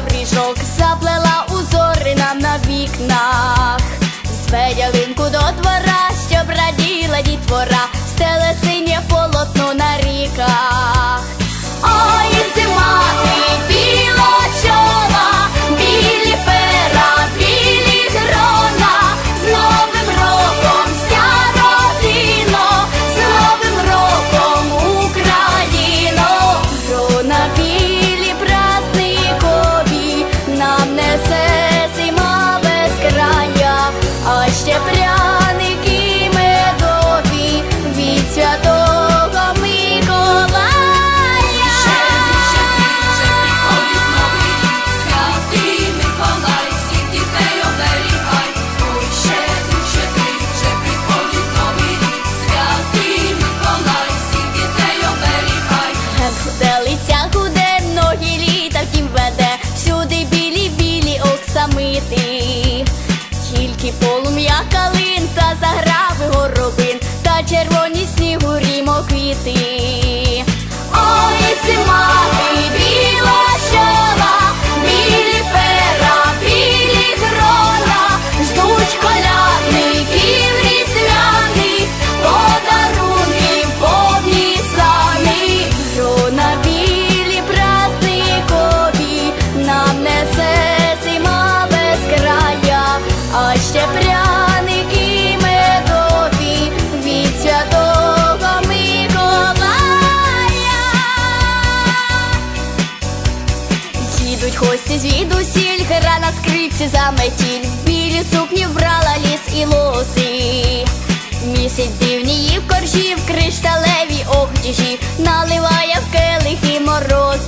в ріжок, заплела узори нам на вікнах, з ялинку до двора. червоні снігурі моквіти. гості звідусіль, гра на скрипці заметіль, білі сукні вбрала ліс і лоси, місяць дивні її в коржі, в кришталеві огдіжі, наливає в келих і мороз.